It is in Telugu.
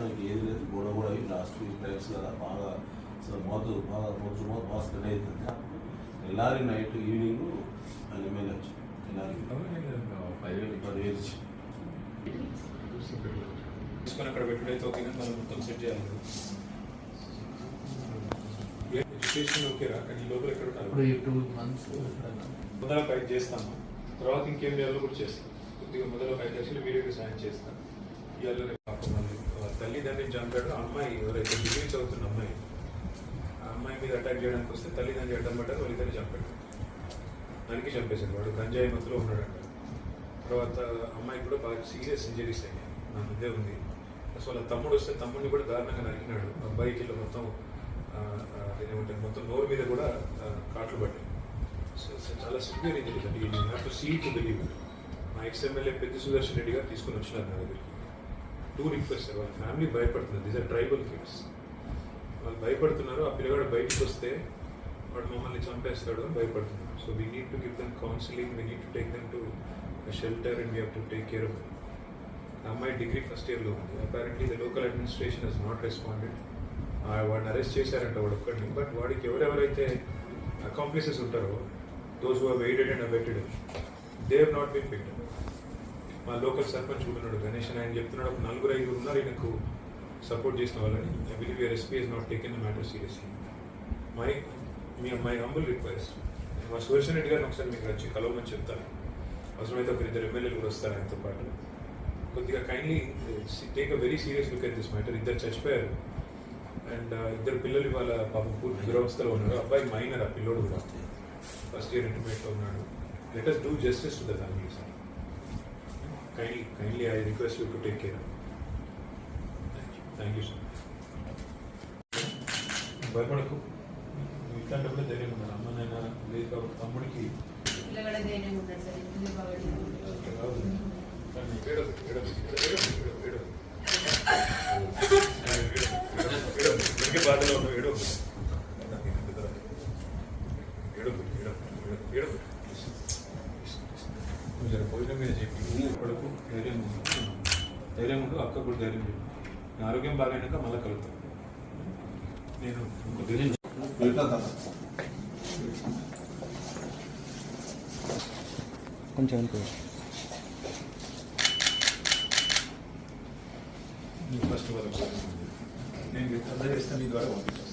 చూపించడానికి ఏది లేదు. గోడ కూడా అవి లాస్ట్ వీక్ టైమ్స్ కదా బాగా అసలు మోతు బాగా రోజు మోతు బాగా స్ప్రెడ్ అవుతుంది ఎల్లారి నైట్ ఈవినింగ్ ఆయన ఎమ్మెల్యే వచ్చి ఎల్లారి పదివేలు పదివేలు ఇచ్చి. అక్కడ పెట్టుడైతే ఓకే మనం మొత్తం సెట్ చేయాలి. ఎడ్యుకేషన్ ఓకేరా? కానీ లోపల ఎక్కడ ఇప్పుడు టూ మంత్స్ మొదల పైకి చేస్తాము తర్వాత ఇంకేం చేయాలో కూడా చేస్తాం. కొద్దిగా మొదల పైకి వచ్చి వీడియోకి సాయం చేస్తాం. ఇవాళ రేపు పాపం వాళ్ళు, వాళ్ళ తల్లిదండ్రిని చంపాడు. అమ్మాయి ఎవరైతే డిగ్రీ చదువుతున్న అమ్మాయి ఆ అమ్మాయి మీద అటాక్ చేయడానికి వస్తే తల్లిదండ్రులు అడ్డం పడ్డారు వాళ్ళిద్దరిని చంపాడు. దానికి చంపేశాడు వాడు. గంజాయి మత్తులో ఉన్నాడంట. తర్వాత అమ్మాయికి కూడా బాగా సీరియస్ ఇంజరీస్ అయ్యాయి. నా ముందే ఉంది. అసలు వాళ్ళ తమ్ముడు వస్తే తమ్ముడిని కూడా దారుణంగా నరికినాడు. అబ్బాయికి ఇలా మొత్తం ఏమంటే మొత్తం నోరు మీద కూడా కాట్లు పడ్డాయి. సో చాలా సివియర్ ఇంజరీస్ అంటే you have to see to believe మా ఎక్స్ఎమ్మెల్యే పెద్ద సుదర్శన్ రెడ్డి గారు తీసుకుని వచ్చినారు నా దగ్గరికి. టూ రిక్వెస్ట్ వాళ్ళ ఫ్యామిలీ భయపడుతున్నారు. దీస్ ఆర్ ట్రైబల్ కిడ్స్ వాళ్ళు భయపడుతున్నారు. ఆ పిల్లగాడు బయటకు వస్తే వాడు మమ్మల్ని చంపేస్తాడు అని భయపడుతున్నారు. So we need to give them counselling we need to take them to shelter and we have to take care of అమ్మాయి డిగ్రీ ఫస్ట్ ఇయర్లో ఉంది. Apparently the local administration has not responded వాడిని అరెస్ట్ చేశారంట వాడు ఒక్కడిని. బట్ వాడికి ఎవరెవరైతే అకాంప్లిసెస్ ఉంటారో those who aided and abetted they have not been picked మా లోకల్ సర్పంచ్ కూడా ఉన్నాడు గణేష్ అని ఆయన చెప్తున్నాడు ఒక నలుగురు ఐదుగురు ఉన్నారు ఈయనకు సపోర్ట్ చేసిన వాళ్ళని. I believe your SP is not taken matter seriously my me my humble request మా సుదర్శన్ రెడ్డి గారిని ఒకసారి మీకు వచ్చి కలవమని చెప్తాను అవసరమైతే ఒక ఇద్దరు ఎమ్మెల్యేలు కూడా వస్తారు ఆయనతో పాటు. కొద్దిగా kindly take a very serious look at this matter ఇద్దరు చచ్చిపోయారు. అండ్ uh, ఇద్దరు పిల్లలు ఇవాళ పాప పూర్తి దురవస్థలో ఉన్నారు. అబ్బాయి మైనర్ ఆ పిల్లోడు కూడా. ఫస్ట్ ఇయర్ ఇంటర్మీడియట్లో ఉన్నాడు. Let us do justice to the family sir kindly kindly I request you to take care thank you sir భయపడకు. ఇట్లాంటప్పుడు ధైర్యం ఉండాలి. అమ్మ నాయన లేదు కాబట్టి తమ్ముడికి పిల్లగాడ ధైర్యం ఉంటాడు జర భోజనం మీద చెప్పి కొడుకు ధైర్యం. ధైర్యం ఉండు అక్క కూడా ధైర్యం ఉంది నా ఆరోగ్యం బాగైనాక మళ్ళీ కలుగుతాం నేను ఇంకో ధైర్యం. కొంచెం అనుకో ఫస్ట్ వరకు నేను అందజేస్తాను మీ ద్వారా పంపిస్తాను.